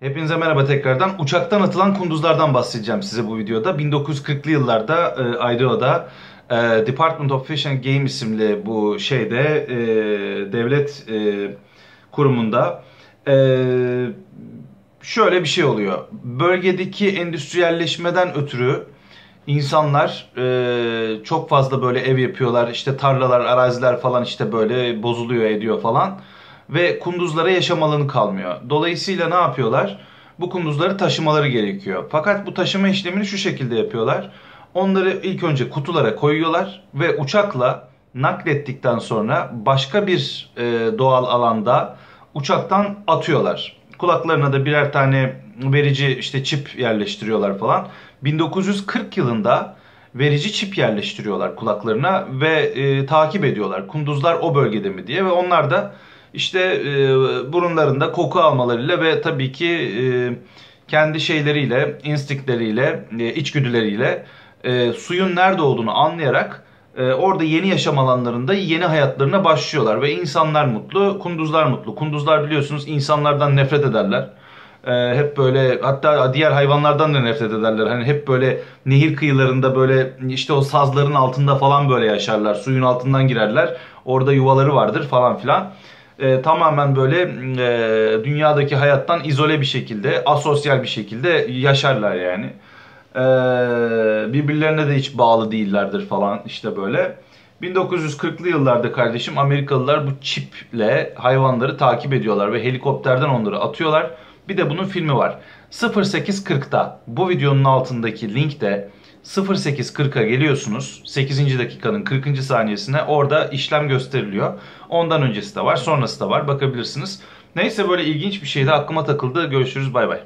Hepinize merhaba tekrardan. Uçaktan atılan kunduzlardan bahsedeceğim size bu videoda. 1940'lı yıllarda e, Idaho'da e, Department of Fish and Game isimli bu şeyde e, devlet e, kurumunda e, şöyle bir şey oluyor. Bölgedeki endüstriyelleşmeden ötürü insanlar e, çok fazla böyle ev yapıyorlar. İşte tarlalar, araziler falan işte böyle bozuluyor ediyor falan ve kunduzlara yaşam alanı kalmıyor. Dolayısıyla ne yapıyorlar? Bu kunduzları taşımaları gerekiyor. Fakat bu taşıma işlemini şu şekilde yapıyorlar. Onları ilk önce kutulara koyuyorlar ve uçakla naklettikten sonra başka bir e, doğal alanda uçaktan atıyorlar. Kulaklarına da birer tane verici işte çip yerleştiriyorlar falan. 1940 yılında verici çip yerleştiriyorlar kulaklarına ve e, takip ediyorlar. Kunduzlar o bölgede mi diye ve onlar da işte e, burunlarında koku almalarıyla ve tabii ki e, kendi şeyleriyle, instinktleriyle, e, içgüdüleriyle e, suyun nerede olduğunu anlayarak e, orada yeni yaşam alanlarında yeni hayatlarına başlıyorlar ve insanlar mutlu, kunduzlar mutlu. Kunduzlar biliyorsunuz insanlardan nefret ederler. E, hep böyle hatta diğer hayvanlardan da nefret ederler. Hani hep böyle nehir kıyılarında böyle işte o sazların altında falan böyle yaşarlar. Suyun altından girerler. Orada yuvaları vardır falan filan e, tamamen böyle e, dünyadaki hayattan izole bir şekilde, asosyal bir şekilde yaşarlar yani. E, birbirlerine de hiç bağlı değillerdir falan işte böyle. 1940'lı yıllarda kardeşim Amerikalılar bu çiple hayvanları takip ediyorlar ve helikopterden onları atıyorlar. Bir de bunun filmi var. 0840'da bu videonun altındaki linkte 08.40'a geliyorsunuz. 8. dakikanın 40. saniyesine orada işlem gösteriliyor. Ondan öncesi de var, sonrası da var. Bakabilirsiniz. Neyse böyle ilginç bir şeydi aklıma takıldı. Görüşürüz bay bay.